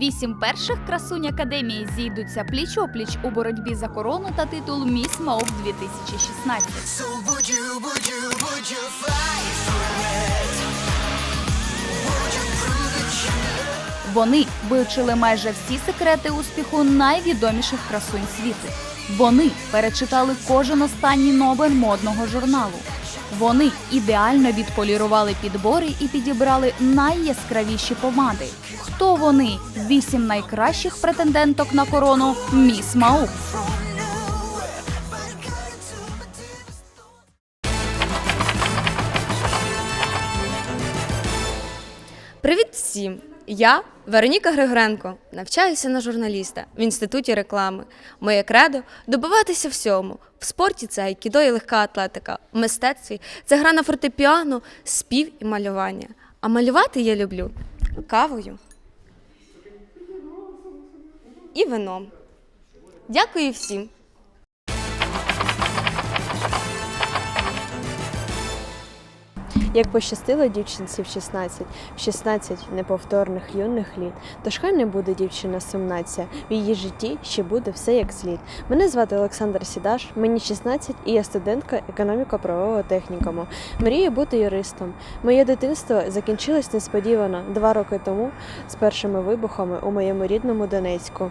Вісім перших красунь академії зійдуться пліч-опліч у боротьбі за корону та титул Міс Мауп 2016. So would you, would you, would you fight for it? Would you prove that you Вони вивчили майже всі секрети успіху найвідоміших красунь світу. Вони перечитали кожен останній номер модного журналу. Вони ідеально відполірували підбори і підібрали найяскравіші помади. Хто вони? Вісім найкращих претенденток на корону Міс Мауп. Привіт всім! Я Вероніка Григоренко, навчаюся на журналіста в інституті реклами. Моє кредо добиватися всьому. В спорті це айкідо і легка атлетика, в мистецтві це гра на фортепіано, спів і малювання. А малювати я люблю кавою і вином. Дякую всім! Як пощастило дівчинці в 16, в 16 неповторних юних літ, тож хай не буде дівчина сумна ця, в її житті ще буде все як слід. Мене звати Олександр Сідаш, мені 16 і я студентка економіко-правового технікуму. Мрію бути юристом. Моє дитинство закінчилось несподівано два роки тому з першими вибухами у моєму рідному Донецьку.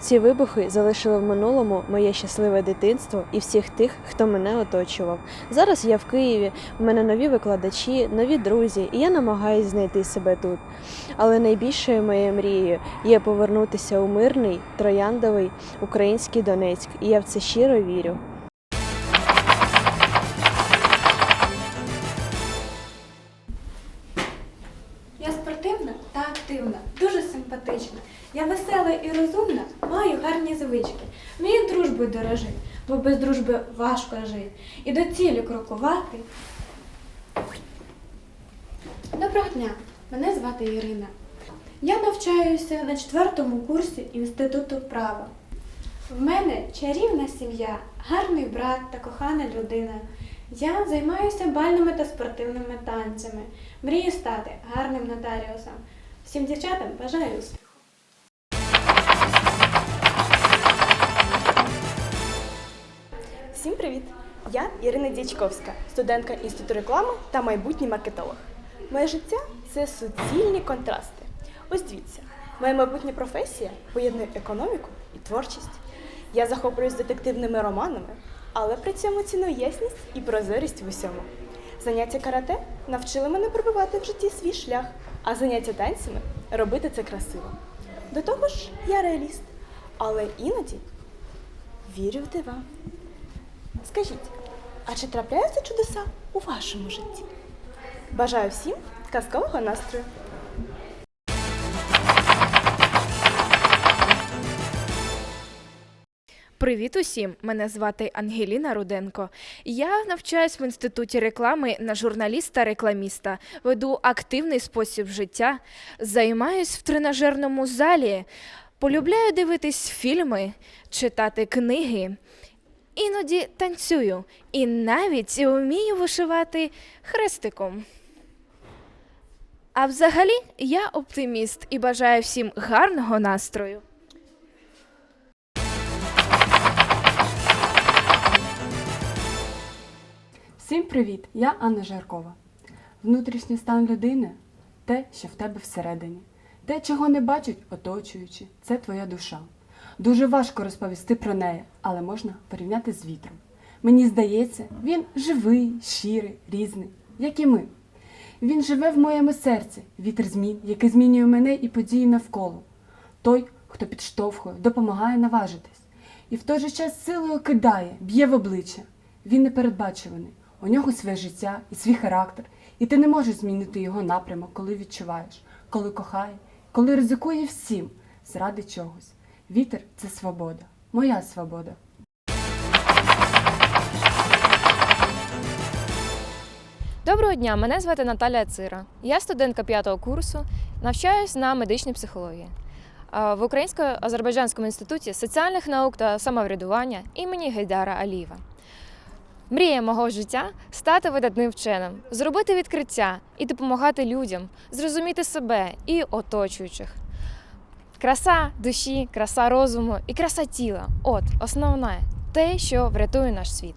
Ці вибухи залишили в минулому моє щасливе дитинство і всіх тих, хто мене оточував. Зараз я в Києві, у мене нові викладачі, нові друзі, і я намагаюся знайти себе тут. Але найбільшою моєю мрією є повернутися у мирний, трояндовий український Донецьк, і я в це щиро вірю. Я спортивна та активна, дуже симпатична. Я весела і розумна, маю гарні звички. Вмію дружбою дорожити, бо без дружби важко жити. І до цілі крокувати. Доброго дня, мене звати Ірина. Я навчаюся на четвертому курсі Інституту права. В мене чарівна сім'я, гарний брат та кохана людина. Я займаюся бальними та спортивними танцями. Мрію стати гарним нотаріусом. Всім дівчатам бажаю успіху. Всім привіт! Я Ірина Дячковська, студентка інституту реклами та майбутній маркетолог. Моє життя це суцільні контрасти. Ось дивіться, моя майбутня професія поєднує економіку і творчість. Я захоплююсь детективними романами, але при цьому ціную ясність і прозорість в усьому. Заняття карате навчили мене пробивати в житті свій шлях, а заняття танцями робити це красиво. До того ж, я реаліст, але іноді вірю в дива. Скажіть, а чи трапляються чудеса у вашому житті? Бажаю всім казкового настрою! Привіт усім! Мене звати Ангеліна Руденко. Я навчаюсь в інституті реклами на журналіста-рекламіста, веду активний спосіб життя, займаюсь в тренажерному залі, полюбляю дивитись фільми, читати книги. Іноді танцюю і навіть вмію вишивати хрестиком. А взагалі я оптиміст і бажаю всім гарного настрою. Всім привіт! Я Анна Жаркова. Внутрішній стан людини те, що в тебе всередині. Те, чого не бачать оточуючі, це твоя душа. Дуже важко розповісти про неї, але можна порівняти з вітром. Мені здається, він живий, щирий, різний, як і ми. Він живе в моєму серці, вітер змін, який змінює мене і події навколо. Той, хто підштовхує, допомагає наважитись. І в той же час силою кидає, б'є в обличчя. Він непередбачуваний. У нього своє життя і свій характер, і ти не можеш змінити його напрямок, коли відчуваєш, коли кохає, коли ризикує всім заради чогось. Вітер це свобода, моя свобода. Доброго дня, мене звати Наталія Цира. Я студентка п'ятого курсу, навчаюсь на медичній психології в Українсько-Азербайджанському інституті соціальних наук та самоврядування імені Гейдара Алієва. Мрія мого життя стати видатним вченим, зробити відкриття і допомагати людям, зрозуміти себе і оточуючих. Краса душі, краса розуму і краса тіла от основне те, що врятує наш світ.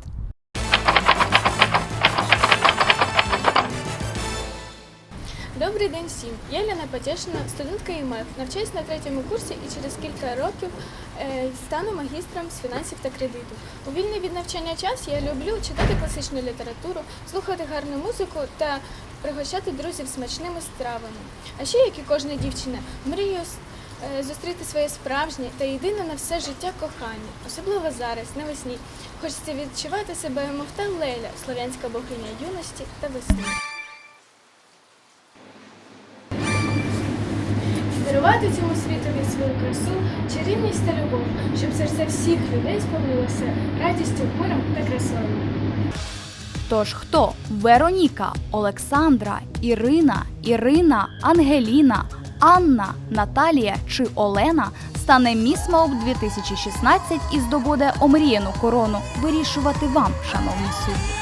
Всім. Я Ліна Потєшина, студентка ІМЕФ. Навчаюсь на третьому курсі і через кілька років е, стану магістром з фінансів та кредиту. У вільний від навчання час я люблю читати класичну літературу, слухати гарну музику та пригощати друзів смачними стравами. А ще, як і кожна дівчина, мрію е, зустріти своє справжнє та єдине на все життя кохання, особливо зараз, навесні. Хочеться відчувати себе, мов та Леля, слов'янська богиня юності та весни. Дарувати цьому світові свою красу, чарівність та любов, щоб серця всіх людей сповнилося радістю, миром та красою. Тож хто? Вероніка, Олександра, Ірина, Ірина, Ангеліна, Анна, Наталія чи Олена стане Міс Моуп 2016 і здобуде омріяну корону. Вирішувати вам, шановні судді.